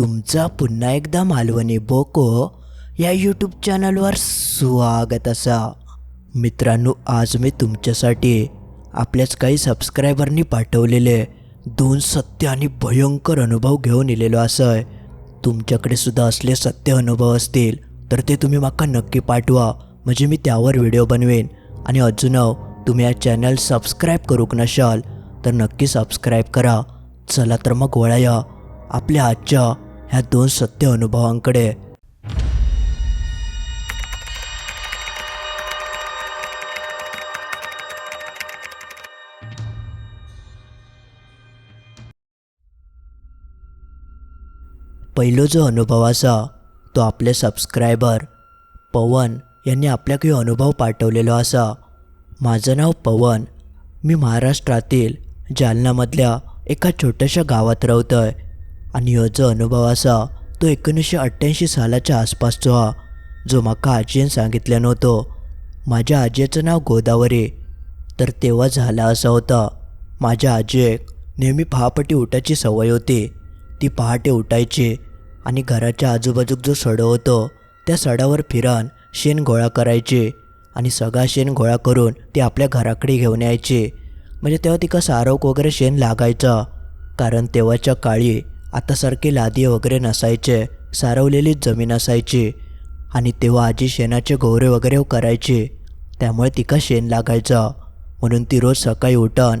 तुमचा पुन्हा एकदा मालवणी बोको या यूट्यूब चॅनलवर स्वागत असा. मित्रांनो आज मी तुमच्यासाठी आपल्याच काही सबस्क्रायबरनी पाठवलेले दोन सत्य आणि भयंकर अनुभव घेऊन इलेलो असं आहे. तुमच्याकडे सुद्धा असले सत्य अनुभव असतील तर ते तुम्ही माका नक्की पाठवा. म्हणजे मी त्यावर व्हिडिओ बनवेन. आणि अजून हो, तुम्ही या चॅनल सबस्क्राईब करूक नशाल तर नक्की सबस्क्राईब करा. चला तर मग वळाया. आपल्या आजच्या ह्या दोन सत्य अनुभवांकडे. पहिलो जो अनुभव असा तो आपले सबस्क्रायबर पवन यांनी आपल्या काही अनुभव पाठवलेलो असा. माझं नाव पवन. मी महाराष्ट्रातील जालनामधल्या एका छोट्याशा गावात रवतोय आणि हो जो अनुभव असा तो एकोणीसशे अठ्ठ्याऐंशी सालाच्या आसपासचो हा जो म्हाका आजयेन सांगितलं नव्हतो. माझ्या आजीचं नाव गोदावरी. तर तेव्हा झाला असा होता माझ्या आजीक नेहमी पहापटी उठायची सवय होती. ती पहाटे उठायची आणि घराच्या आजूबाजूक जो सडो होतो त्या सडावर फिरान शेण गोळा करायचे आणि सगळा शेण गोळा करून ती आपल्या घराकडे घेऊन यायची. म्हणजे तेव्हा तिका सारवक वगैरे शेण लागायचं कारण तेव्हाच्या काळी आतासारखे लादी वगैरे नसायचे सारवलेलीच जमीन असायची. आणि तेव्हा आजी शेणाचे गोवरे वगैरे करायची. त्यामुळे तिका शेण लागायचं. म्हणून ती रोज सकाळी उठण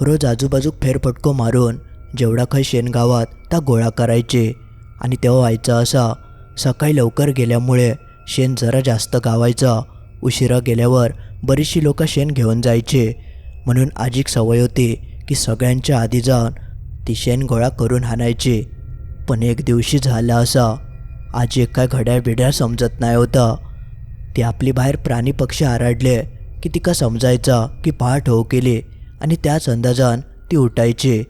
रोज आजूबाजूक फेरफटको मारून जेवढा काही शेण गावात त्या गोळा करायचे. आणि तेव्हा व्हायचं असा सकाळी लवकर गेल्यामुळे शेण जरा जास्त गावायचं. उशिरा गेल्यावर बरीचशी लोकं शेण घेऊन जायचे. म्हणून आजीक सवय होती की सगळ्यांच्या आधी जाऊन ती शेण गोळा करून हाणायची पण एक दिवशी झाला असा. आजी काय घड्याळ बिड्याळ समजत नाही होता. ती आपली बाहेर प्राणी पक्षी आराडले की तिका समजायचा की पहाट हो केली आणि त्याच अंदाजान ती उठायची.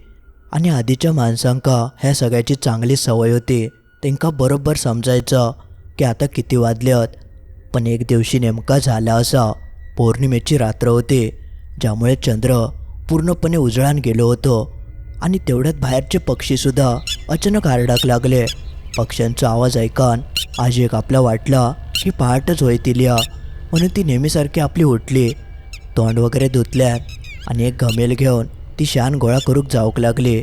आणि आधीच्या माणसांका ह्या सगळ्याची चांगली सवय होती. त्यांका बरोबर समजायचं की आता किती वाजल्यात. पण एक दिवशी नेमका झाला असा. पौर्णिमेची रात्र होती. ज्यामुळे चंद्र पूर्णपणे उजळान गेलो होतो. आणि तेवढ्यात बाहेरचे पक्षीसुद्धा अचानक आरडाक लागले. पक्ष्यांचा आवाज ऐकान आजी एक आपला वाटला की पहाटच होईतील या म्हणून ती नेहमीसारखी आपली उठली. तोंड वगैरे धुतल्यात आणि एक घमेल घेऊन ती शान गोळा करूक जाऊक लागली.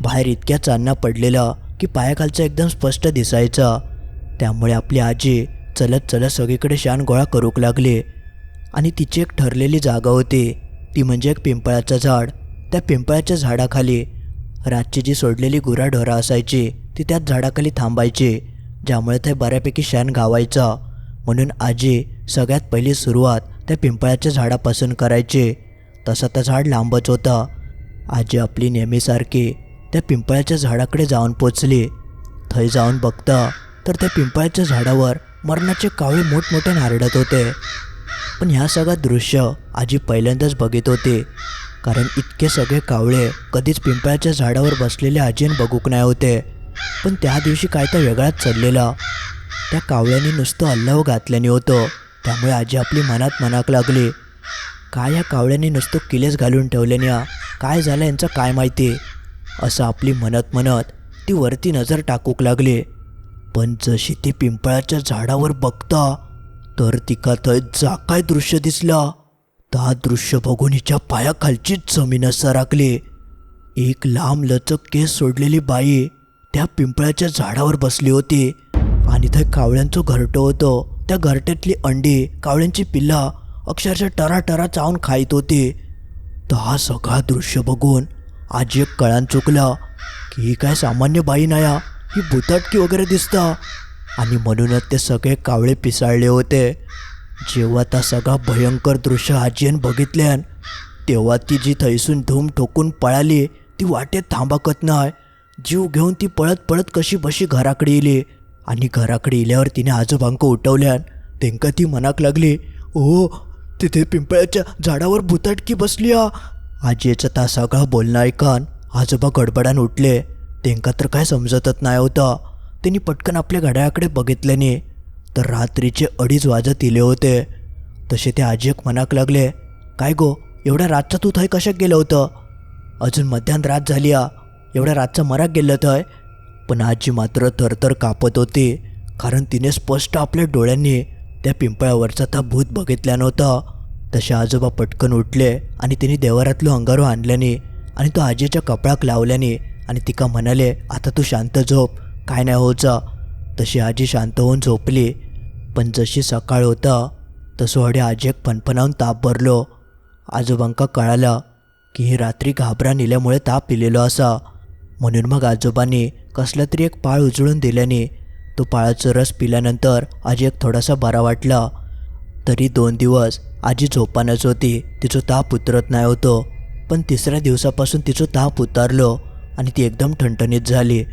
बाहेर इतक्या चांदणा पडलेला की पायाखालचा एकदम स्पष्ट दिसायचा. त्यामुळे आपली आजी चलत चलत सगळीकडे शान गोळा करूक लागली. आणि तिची एक ठरलेली जागा होती. ती म्हणजे एक पिंपळाचं झाड. त्या पिंपळाच्या झाडाखाली रातची जी सोडलेली गुराढोरा असायची ती त्याच झाडाखाली थांबायची ज्यामुळे ते बऱ्यापैकी शान गावायचं. म्हणून आजी सगळ्यात पहिली सुरुवात त्या पिंपळाच्या झाडापासून करायची. तसं तर झाड लांबच होतं. आजी आपली नेहमीसारखी त्या पिंपळाच्या झाडाकडे जाऊन पोचली. थंय जाऊन बघता तर त्या पिंपळाच्या झाडावर मरणाचे कावळे मोठमोठे नारडत होते. पण ह्या सगळं दृश्य आजी पहिल्यांदाच बघित होते. कारण इतके सगळे कावळे कधीच पिंपळाच्या झाडावर बसलेले आजीन बघूक नाही होते. पण त्या दिवशी काय तर वेगळाच चढलेला. त्या कावळ्यांनी नुसतं अल्लाव घातल्याने होतं. त्यामुळे आजी आपली मनात मनाक लागली. काय या कावळ्यांनी नुसतं किलेस घालून ठेवल्याने? काय झालं यांचं काय माहिती? असं आपली म्हणत म्हणत ती वरती नजर टाकूक लागली. पण जशी ती पिंपळाच्या झाडावर बघता तर तिका थंय जा काय दृश्य दिसलं. ता दृश्य बघून हिच्या पायाखालचीच जमीन सरकली एक लांब लचक केस सोडलेली बाई त्या पिंपळाच्या झाडावर बसली होती आणि ते कावळ्यांचं घरटं होतं. त्या घरट्यातली अंडी कावळ्यांची पिल्ला अक्षरशः टरा टरा चावून खाईत होती. तर हा सगळा दृश्य बघून आजी एक कळान चुकला की ही काय सामान्य बाई नाया? ही भुताटकी वगैरे दिसता? आणि म्हणूनच ते सगळे कावळे पिसाळले होते. जेव्हा त्या सगळा भयंकर दृश्य आजीन बघितल्यान तेव्हा ती जी थैसून धूम ठोकून पळाली ती वाटेत थांबाकत नाही जीव घेऊन ती पळत पळत कशी बशी घराकडे येली. आणि घराकडे इल्यावर तिने आजोबांक उठवल्यान तेंका ती मनाक लागली ओ तिथे पिंपळाच्या झाडावर भुताटकी बसली आ. आजीचं ता सगळा बोलणं ऐकान आजोबा गडबडान उठले. तेंका तर काय समजतच नाही होतं. त्यांनी पटकन आपल्या घड्याळाकडे बघितल्याने तर रात्रीचे अडीच वाजत इले होते. तसे ते आजी एक मनाक लागले काय गो एवढ्या रातचं तू थंय कशाक गेलं होतं? अजून मध्यान रात झाली आ एवढ्या रातचं मराक गेलं थंय. पण आजी मात्र थरथर कापत होती कारण तिने स्पष्ट आपल्या डोळ्यांनी त्या पिंपळावरचा त्या भूत बघितल्या नव्हता. तसे आजोबा पटकन उठले आणि तिने देवारातलं अंगारो आणल्याने आणि तो आजीच्या कपळाक लावल्याने आणि तिका म्हणाले आता तू शांत झोप काय नाही होचा तशी आजी शांत होऊन झोपली पण जशी सकाळ होता तसं हडे आजी एक ताप भरलो. आजोबांका कळालं की ही रात्री घाबरा नेल्यामुळे ताप पिलेलो असा म्हणून मग आजोबांनी कसला तरी एक पाळ उजळून दिल्याने तो पाळाचा रस पिल्यानंतर आजी एक थोडासा बरा वाटला. तरी दोन दिवस आजी झोपानच होती तिचं ताप उतरत नाही होतो. पण तिसऱ्या दिवसापासून तिचं ताप उतारलो आणि ती एकदम ठणठणीत झाली.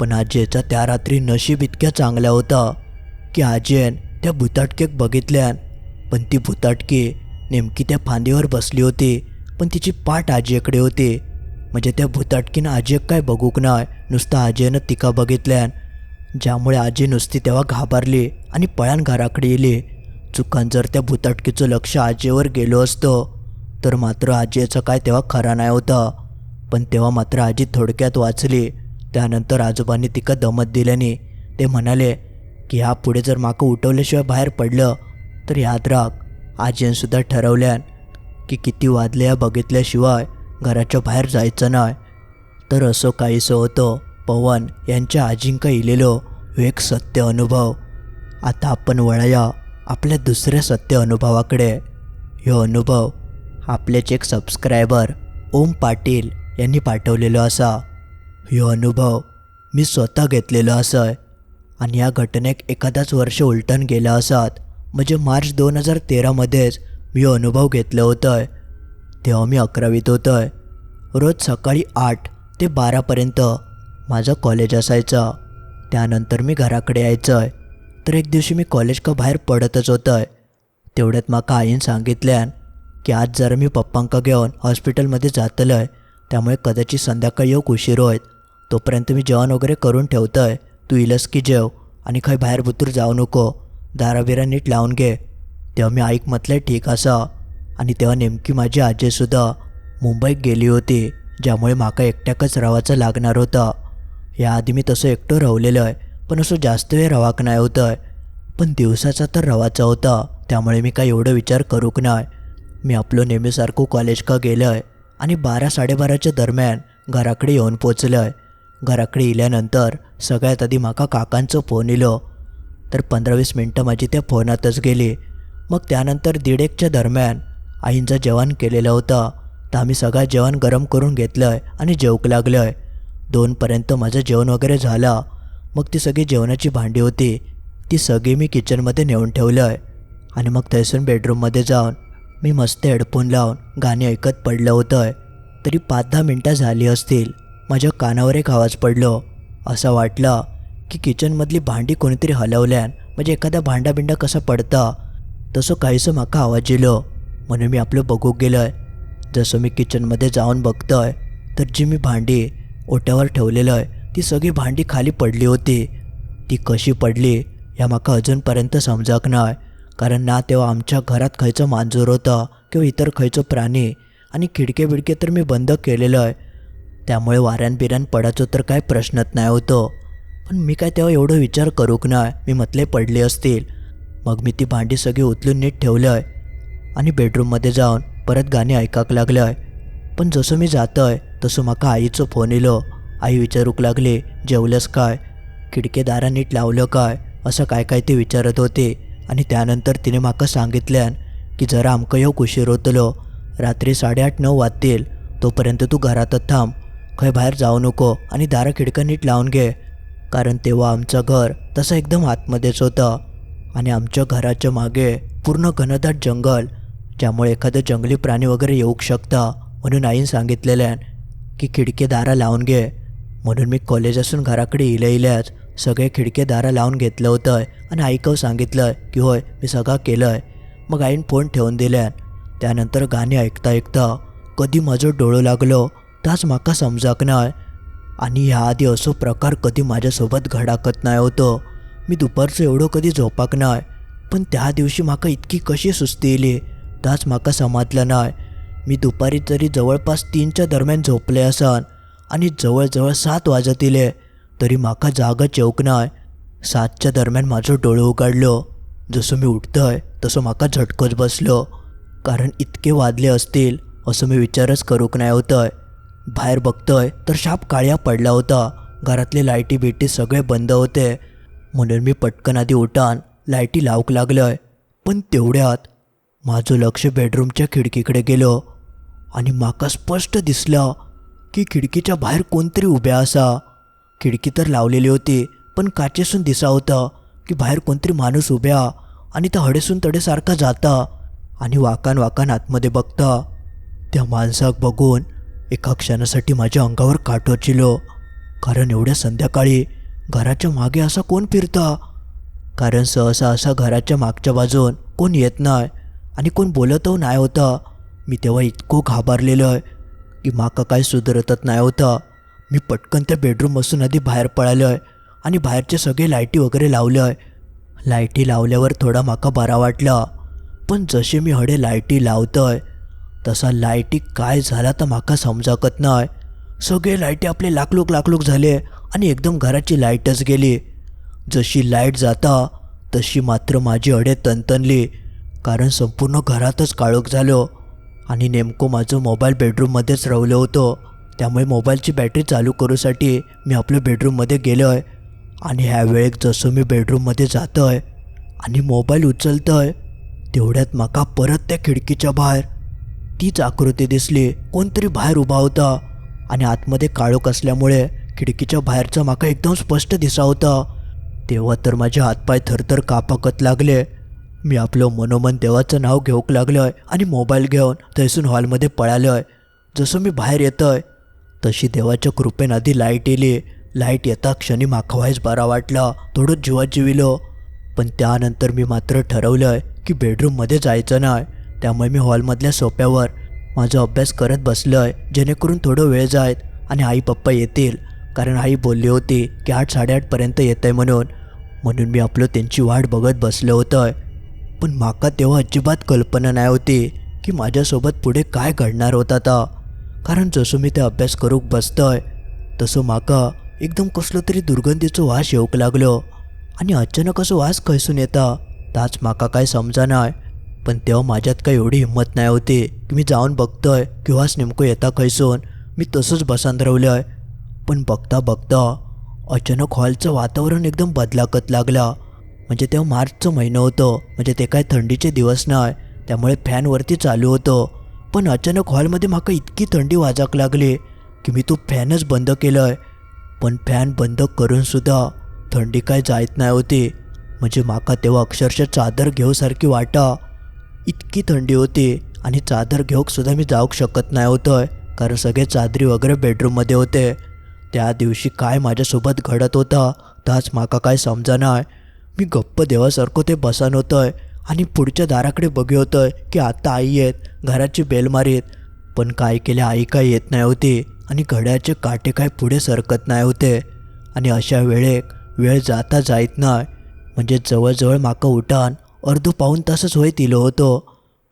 पण आजीचा त्या रात्री नशीब इतक्या चांगल्या होता. की आजीन त्या भुताटकेक बघितल्यान. पण ती भुताटकी नेमकी त्या फांदीवर बसली होती पण तिची पाठ आजीकडे होती. म्हणजे त्या भुताटकीनं आजीक काय बघूक नाय नुसतं आजीनं तिका बघितल्यान. ज्यामुळे आजी नुसती तेव्हा घाबरली आणि पळ्यान घराकडे येली. चुकान जर त्या भुताटकीचं लक्ष आजीवर गेलो असतं तर मात्र आजीचं काय तेव्हा खरा नाही होता. पण तेव्हा मात्र आजी थोडक्यात वाचली. त्यानंतर आजोबांनी तिका दमत दिल्याने ते म्हणाले की ह्या पुढे जर माका उठवल्याशिवाय बाहेर पडलं तर याद राख आजीनसुद्धा ठरवल्यान की किती वाजल्या बघितल्याशिवाय घराच्या बाहेर जायचं नाही. तर असं काहीसं होतं पवन यांच्या आजींका इलेलो एक सत्य अनुभव. आता आपण वळया आपल्या दुसऱ्या सत्य अनुभवाकडे. ह्यो अनुभव आपलेच एक सबस्क्रायबर ओम पाटील यांनी पाठवलेलो असा. ह्यो अनुभव मी स्वतः घेतलेलो असय. आणि या घटनेक एखादाच वर्ष उलटून गेलं असत. म्हणजे मार्च दोन हजार तेरामध्येच मी अनुभव घेतलं होतं तेव्हा मी अकरावीत होतं रोज सकाळी आठ ते बारापर्यंत माझं कॉलेज असायचं. त्यानंतर मी घराकडे यायचं आहे तर एक दिवशी मी कॉलेज का बाहेर पडतच होतं आहे तेवढ्यात माका आईन सांगितल्यान की आज जरा मी पप्पांका घेऊन हॉस्पिटलमध्ये जातलं आहे त्यामुळे कदाचित संध्याकाळी येऊ उशीर होत तोपर्यंत मी जेवण वगैरे करून ठेवतो आहे तू इलस की जेव आणि खंय बाहेर बुतूर जाऊ नको. दाराबिरा नीट लावून घे. तेव्हा मी आईक म्हटलं ठीक असा आणि तेव्हा नेमकी माझी आजीसुद्धा मुंबईत गेली होती ज्यामुळे माका एकट्याकच राहायचं लागणार होतं. याआधी मी तसं एकटं राहलेलं आहे पण असं जास्त वेळ रवाक नाही होतं आहे पण दिवसाचा तर रवाचा होता त्यामुळे मी काय एवढं विचार करूक नाही. मी आपलं नेहमीसारखं कॉलेज का गेलं आहे आणि बारा साडेबाराच्या दरम्यान घराकडे येऊन पोचलं आहे घराकडे इल्यानंतर सगळ्यात आधी म्हाका काकांचो फोन इलो. तर पंधरा वीस मिनटं माझी त्या फोनातच गेली. मग त्यानंतर दीड एकच्या दरम्यान आईंचं जेवण केलेलं होतं. तर आम्ही सगळं जेवण गरम करून घेतलं आहे आणि जेवूक लागलं आहे दोनपर्यंत माझं जेवण वगैरे झालं. मग ती सगळी जेवणाची भांडी होती. ती सगळी मी किचनमध्ये नेऊन ठेवलं आहे आणि मग थैसून बेडरूममध्ये जाऊन मी मस्त हेडफोन लावून गाणी ऐकत पडलं होतं आहे तरी पाच दहा मिनटं झाली असतील. माझ्या कानावर एक आवाज पडलो. असं वाटलं की किचनमधली भांडी कोणीतरी हलवल्यान म्हणजे एखादा भांडा बिंडा कसा पडता तसं काहीसं माका आवाज येलो. म्हणून मी आपलं बघू गेलो आहे जसं मी किचनमध्ये जाऊन बघतोय तर जी मी भांडी ओट्यावर ठेवलेलं आहे ती सगळी भांडी खाली पडली होती. ती कशी पडली या माका अजूनपर्यंत समजाक नाही कारण ना तेव्हा आमच्या घरात खयचं मांजूर होतं किंवा इतर खयचं प्राणी आणि खिडके बिडके तर मी बंद केलेलं आहे त्यामुळे वाऱ्यान बिऱ्यान पडायचो तर काय प्रश्नच नाही होतो. पण मी काय तेव्हा एवढं विचार करूक नाही मी म्हटले पडले असतील. मग मी ती भांडी सगळी उचलून नीट ठेवलं आहे आणि बेडरूममध्ये जाऊन परत गाणी ऐकाक लागलं आहे पण जसं मी जातोय तसं माका आईचं फोन येलो. आई विचारूक लागली जेवलंस काय? खिडकेदारा नीट लावलं काय? असं काय काय ते विचारत होते. आणि त्यानंतर तिने माका सांगितल्यान की जरा आमकं येऊ उशीर होतलो. रात्री साडेआठ नऊ वाजतील. तोपर्यंत तू घरातच थांब. खंय बाहेर जाऊ नको आणि दारा खिडकं नीट लावून घे. कारण तेव्हा आमचं घर तसं एकदम आतमध्येच होतं. आणि आमच्या घराच्या मागे पूर्ण घनदाट जंगल ज्यामुळे एखादं जंगली प्राणी वगैरे येऊ शकता म्हणून आईन आहे की खिडके दारा लावून घे. म्हणून मी कॉलेज असून घराकडे इल्या इल्याच सगळे खिडके दारा लावून घेतलं होतं आणि ऐकव सांगितलं की होय मी सगळं केलं आहे मग आईन फोन ठेवून दिल्यान त्यानंतर गाणी ऐकता ऐकता कधी माझं डोळं लागलो ताच म्हाका समजाक नाय. आणि ह्या आधी असो प्रकार कधी माझ्यासोबत घडाकत नाही होतो. मी दुपारचं एवढं कधी झोपाक नाय. पण त्या दिवशी म्हाका इतकी कशी सुस्ती येली? ताच म्हाका समजलं नाय. मी दुपारी तरी जवळपास तीनच्या दरम्यान झोपले असन. आणि जवळजवळ सात वाजत इले. तरी म्हाका जागा येवंक नाय. सातच्या दरम्यान म्हाजो डोळो उगाडलो जसो मी उठतय तसो म्हाका झटकोच बसलो. कारण इतके वाजले असतील असं मी विचारच करूक नाही होतंय. बाहेर बघतोय तर शाप काळ्या पडला होता. घरातले लाईटी बिटी सगळे बंद होते. म्हणून मी पटकन आधी उठान लाईटी लावूक लागलोय. पण तेवढ्यात माझं लक्ष बेडरूमच्या खिडकीकडे गेलो आणि म्हाका स्पष्ट दिसलं की खिडकीच्या बाहेर कोणतरी उभ्या असा खिडकी तर लावलेली होती पण काचेसून दिसा होता की बाहेर कोणतरी माणूस उभ्या आणि त्या हडेसून तडेसारखा जाता आणि वाकान वाकान आतमध्ये बघता. त्या माणसाक बघून एका क्षणासाठी माझ्या अंगावर काटोचिलो कारण एवढ्या संध्याकाळी घराच्या मागे असा कोण फिरता? कारण सहसा असा घराच्या मागच्या बाजून कोण येत नाही आणि कोण बोलतही नाही होता. मी तेव्हा इतको घाबरलेलो आहे की माका काय सुधरतच नाही होता. मी पटकन त्या बेडरूमपासून आधी बाहेर पळालो आहे आणि बाहेरचे सगळे लाईटी वगैरे लावले आहे. लाईटी लावल्यावर थोडा माका बरा वाटला. पण जसे मी हडे लाईटी लावतोय तसा लाईटी काय झाला तर माका समजाकत नाही सगळे लाईटी आपले लाकलूक लाकलूक झाले आणि एकदम घराची लाईटच गेली. जशी लाइट जाता तशी मात्र माझी अडे तणतणली कारण संपूर्ण घरातच काळोख झालो आणि नेमकं माझं मोबाईल बेडरूममध्येच रवलं होतं. त्यामुळे मोबाईलची बॅटरी चालू करूसाठी मी आपल्या बेडरूममध्ये गेलो आहे आणि ह्या वेळेक जसं मी बेडरूममध्ये जातो आहे आणि मोबाईल उचलतो आहे तेवढ्यात माका परत त्या खिडकीच्या बाहेर तीच आकृती दिसली. कोणतरी बाहेर उभा होता. आणि आतमध्ये काळोख असल्यामुळे खिडकीच्या बाहेरचा माका एकदम स्पष्ट दिसा होता. तेव्हा तर माझे हातपाय थरथर कापाकत लागले. मी आपलं मनोमन देवाचं नाव घेऊक लागलोय आणि मोबाईल घेऊन थैसून हॉलमध्ये पळालोय. जसं मी बाहेर येतोय तशी देवाच्या कृपेन आधी लाइट येली. लाइट येता क्षणी माका व्हायच बरा वाटला. थोडं जीवात जिविलो. पण त्यानंतर मी मात्र ठरवलंय की बेडरूममध्ये जायचं नाही. त्यामुळे मी हॉलमधल्या सोप्यावर माझा अभ्यास करत बसलोय जेणेकरून थोडं वेळ जायत आणि आई पप्पा येतील. कारण आई बोलली होती की आठ साडेआठपर्यंत येत आहे म्हणून. म्हणून मी आपलं त्यांची वाट बघत बसलो होतं पण माका तेव्हा अजिबात कल्पना नाही होती की माझ्यासोबत पुढे काय घडणार होता आता. कारण जसं मी ते अभ्यास करूक बसतोय तसं माका एकदम कसलं तरी दुर्गंधीचं वास येऊक लागलो. आणि अचानक असं वास खैसून येता ताच माका काय समजा नाही पण तेव्हा माझ्यात काही एवढी हिंमत नाही होती की मी जाऊन बघतोय किंवाच नेमकं येता खैसून. मी तसंच बसांतरवलं पण बघता बघता अचानक हॉलचं वातावरण एकदम बदलाकत लागला. म्हणजे तेव्हा मार्चचं महिनं होतं. म्हणजे ते काय थंडीचे दिवस नाही. त्यामुळे फॅनवरती चालू होतं. पण अचानक हॉलमध्ये माका इतकी थंडी वाजाक लागली की मी तो फॅनच बंद केलं आहे पण फॅन बंद करूनसुद्धा थंडी काय जायत नाही होती. म्हणजे माका तेव्हा अक्षरशः चादर घेऊसारखी वाटा. इतकी थंडी होती आणि चादर घेऊक सुद्धा मी जाऊक शकत नाही होतं कारण सगळे चादरी वगैरे बेडरूममध्ये होते. त्या दिवशी काय माझ्यासोबत घडत होता ताच माका काय समजा नाही मी गप्प देवासारखं ते बसान होतंय आणि पुढच्या दाराकडे बघे होतंय की आता आई येत घराची बेल मारीत. पण काय केले आई काय येत नाही होती आणि घड्याचे काटे काय पुढे सरकत नाही होते. आणि अशा वेळेक वेळ जाता जायत नाही. म्हणजे जवळजवळ माका उठान अर्धो पाऊन तासच होय दिलो होतो.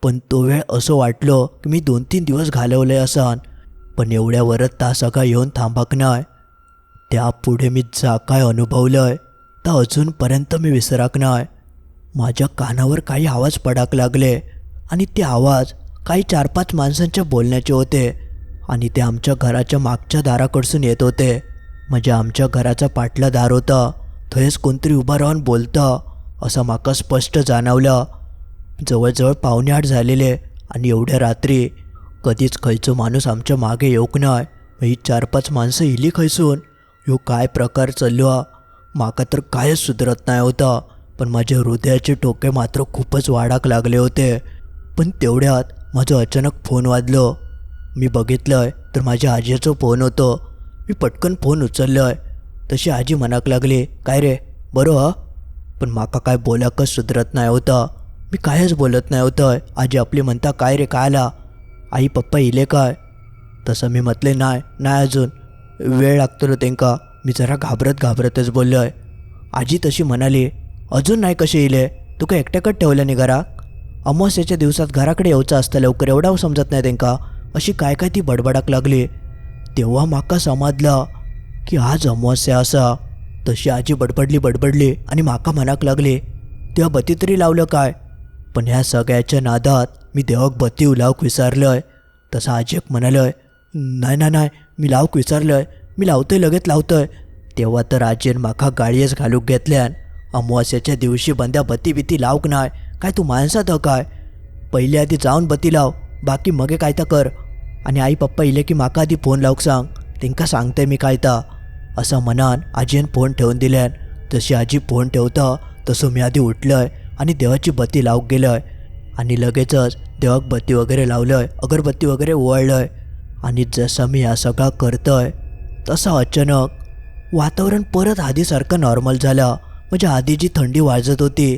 पण तो वेळ असं वाटलो की मी दोन तीन दिवस घालवले असन. पण एवढ्यावरच ता सगळा येऊन थांबाक नाही त्यापुढे मी जा काय अनुभवलंय तर अजूनपर्यंत मी विसराक नाही माझ्या कानावर काही आवाज पडाक लागले आणि ते आवाज काही चार पाच माणसांच्या बोलण्याचे होते आणि ते आमच्या घराच्या मागच्या दाराकडसून येत होते. म्हणजे आमच्या घराचा पाटला दार होता. थंयच कोणतरी उभा राहून बोलतं. असं माका स्पष्ट जाणवलं. जवळजवळ पावणे आठ झालेले आणि एवढ्या रात्री कधीच खयचो माणूस आमच्या मागे येऊक नाय. ही चार पाच माणसं इली खैसून. ह्यो काय प्रकार चाललो हा? माका तर कायच सुधरत नाही होता पण माझ्या हृदयाचे टोके मात्र खूपच वाढाक लागले होते. पण तेवढ्यात माझं अचानक फोन वाजलो. मी बघितलंय तर माझ्या आजीचं फोन होतं. मी पटकन फोन उचललोय. तशी आजी मनाक लागली काय रे? बरं हा? पण माका काय बोलाकच सुधरत नाही होतं. मी कायच बोलत नाही होतं. आजी आपली म्हणता काय रे काय आला? आई पप्पा इले काय? तसं मी म्हटले नाही नाही अजून. वेळ लागतो त्यांका मी जरा घाबरत घाबरतच बोललो आहे आजी तशी म्हणाली अजून नाही कसे इले? तू काय एकट्याकच ठेवलं नाही घराक अमावस्याच्या दिवसात घराकडे येऊचं असतं लवकर एवढा समजत नाही त्यांका अशी काय काय ती बडबडाक लागली? तेव्हा माका समजलं की आज अमावस्या असा. तशी आजी बडबडली बडबडली आणि म्हाका मनाक लागली तेव्हा बत्ती तरी लावलं काय? पण ह्या सगळ्याच्या नादात मी देवाक बती लावक विसरलंय. तसं आजीक म्हणालंय म्हणालोय नाही नाही नाही मी लावक विसरलंय मी लावतोय लगेच लावतोय. तेव्हा तर आजीन म्हाका गाळयेच घालूक घेतल्यान अमावस्याच्या दिवशी बंद्या बत्ती बिती लावक नाय काय तू माणसात हो काय? पहिले आधी जाऊन बत्ती लाव बाकी मगे काय तर कर? आणि आई पप्पा इले की म्हाका आधी फोन लावक सांग तेंका सांगते मी काय तर असं मनान आजीन फोन ठेवून दिल्यान. जशी आजी फोन ठेवता तसं मी आधी उठलोय आणि देवाची बत्ती लावूक गेलोय. आणि लगेचच देवाक बत्ती वगैरे लावलंय अगरबत्ती वगैरे ओवाळलंय. आणि जसं मी हा सगळा करतोय तसं अचानक वातावरण परत आधीसारखं नॉर्मल झालं. म्हणजे आधी जी थंडी वाजत होती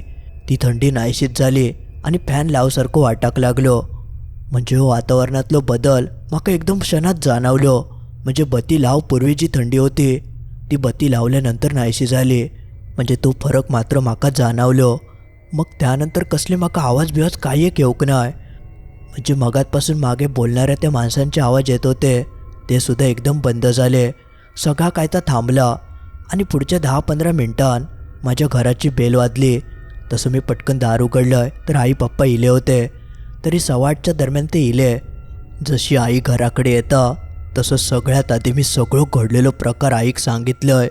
ती थंडी नाहीशीच झाली आणि फॅन लावसारखं वाटाक लागलो. म्हणजे हो वातावरणातलो बदल म्हाका एकदम क्षणात जाणवलो. म्हणजे बत्ती लाव पूर्वी जी थंडी होती ती बत्ती लावल्यानंतर नाहीशी झाली. म्हणजे तो फरक मात्र म्हाका जाणवलो. मग त्यानंतर कसले म्हाका आवाज बिवाज काही एक येऊक नाय. म्हणजे मगातपासून मागे बोलणाऱ्या त्या माणसांचे आवाज येत होते. ते सुद्धा एकदम बंद झाले. सगळा काय तर थांबला. आणि पुढच्या दहा पंधरा मिनटान माझ्या घराची बेल वाजली. तसं मी पटकन दार उघडलं तर आई पप्पा इले होते. तरी सवाटच्या दरम्यान ते इले. जशी आई घराकडे येतं तसं सगळ्यात आधी मी सगळं घडलेलो प्रकार आईक सांगितलं आहे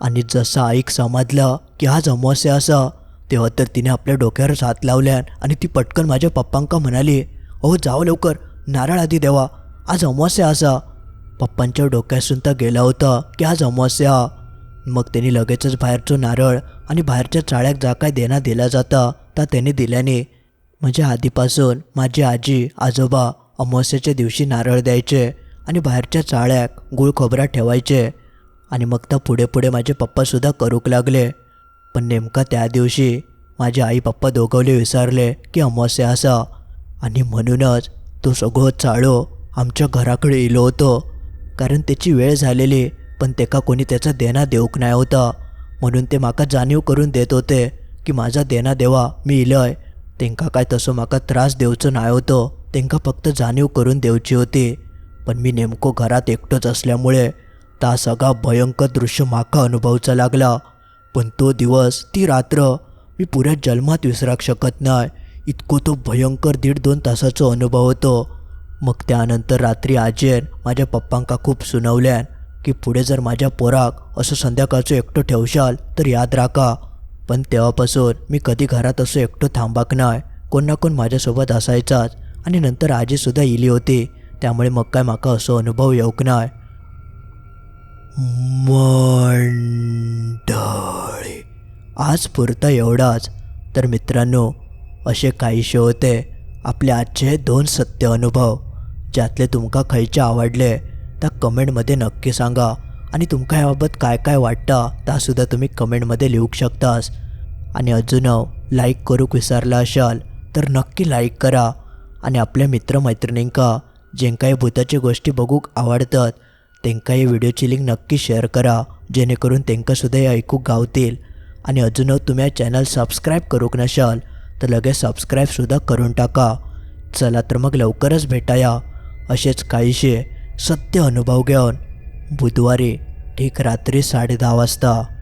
आणि जसं आईक समजलं की आज अमावस्या असा तेव्हा तर तिने आपल्या डोक्यावरच हात लावल्यान आणि ती पटकन माझ्या पप्पांका म्हणाली अहो जाओ लवकर नारळ आधी देवा आज अमावस्या असा. पप्पांच्या डोक्यासून तर गेला होता की आज अमावस्या मग त्यांनी लगेचच बाहेरचो नारळ आणि बाहेरच्या चाळ्याक जा काय देणा दिला जाता ता त्यांनी दिल्याने. म्हणजे आधीपासून माझी आजी आजोबा अमावस्याच्या दिवशी नारळ द्यायचे. आणि बाहेरच्या चाळ्याक गुळ खोबरा ठेवायचे. आणि मग तर पुढे पुढे माझे पप्पासुद्धा करूक लागले. पण नेमका त्या दिवशी माझे आई पप्पा दोघवले विसरले की अमावस्या असा. आणि म्हणूनच तो सगळं चाळो आमच्या घराकडे इलो होतो. कारण त्याची वेळ झालेली पण तेका कोणी त्याचा देणा देऊक नाही होता. म्हणून ते माका जाणीव करून देत होते की माझा देणा देवा मी इलय. तेंका काय तसं माका त्रास देवचो नाही होतो. तेंका फक्त जाणीव करून देवची होती. पण मी नेमकं घरात एकटंच असल्यामुळे ता सगळा भयंकर दृश्य माका अनुभवचा लागला. पण तो दिवस ती रात्र मी पुऱ्या जन्मात विसराक शकत नाही. इतको तो भयंकर दीड दोन तासाचो अनुभव होतो. मग त्यानंतर रात्री आजेन माझ्या पप्पांका खूप सुनावल्यान की पुढे जर माझ्या पोराक असं संध्याकाळचं एकटं ठेवशाल तर याद राखा. पण तेव्हापासून मी कधी घरात असं एकटं थांबाक नाही. कोण ना कोण माझ्यासोबत असायचाच आणि नंतर आजीसुद्धा इली होती. त्यामुळे मग काय माका असो अनुभव येऊक नाय. मंडळी आज पुरता एवढाच. तर मित्रांनो असे काहीशे होते आपले आजचे दोन सत्य अनुभव. ज्यातले तुमका खयचे आवडले त्या कमेंटमध्ये नक्की सांगा. आणि तुमका याबाबत काय काय वाटतं त्यासुद्धा तुम्ही कमेंटमध्ये लिहू शकतास. आणि अजून लाईक करूक विसरला असाल तर नक्की लाईक करा. आणि आपल्या मित्रमैत्रिणींका ज्यांकाही भूताची गोष्टी बघूक आवडतात त्यांका ही व्हिडिओची लिंक नक्की शेअर करा जेणेकरून त्यांकासुद्धा हे ऐकूक गावतील. आणि अजून तुम्ही चॅनल सबस्क्राईब करूक नशाल तर लगेच सबस्क्राईबसुद्धा करून टाका. चला तर मग लवकरच भेटाया. असेच काहीशे सत्य अनुभव घेऊन बुधवारी ठीक रात्री साडे दहा वाजता.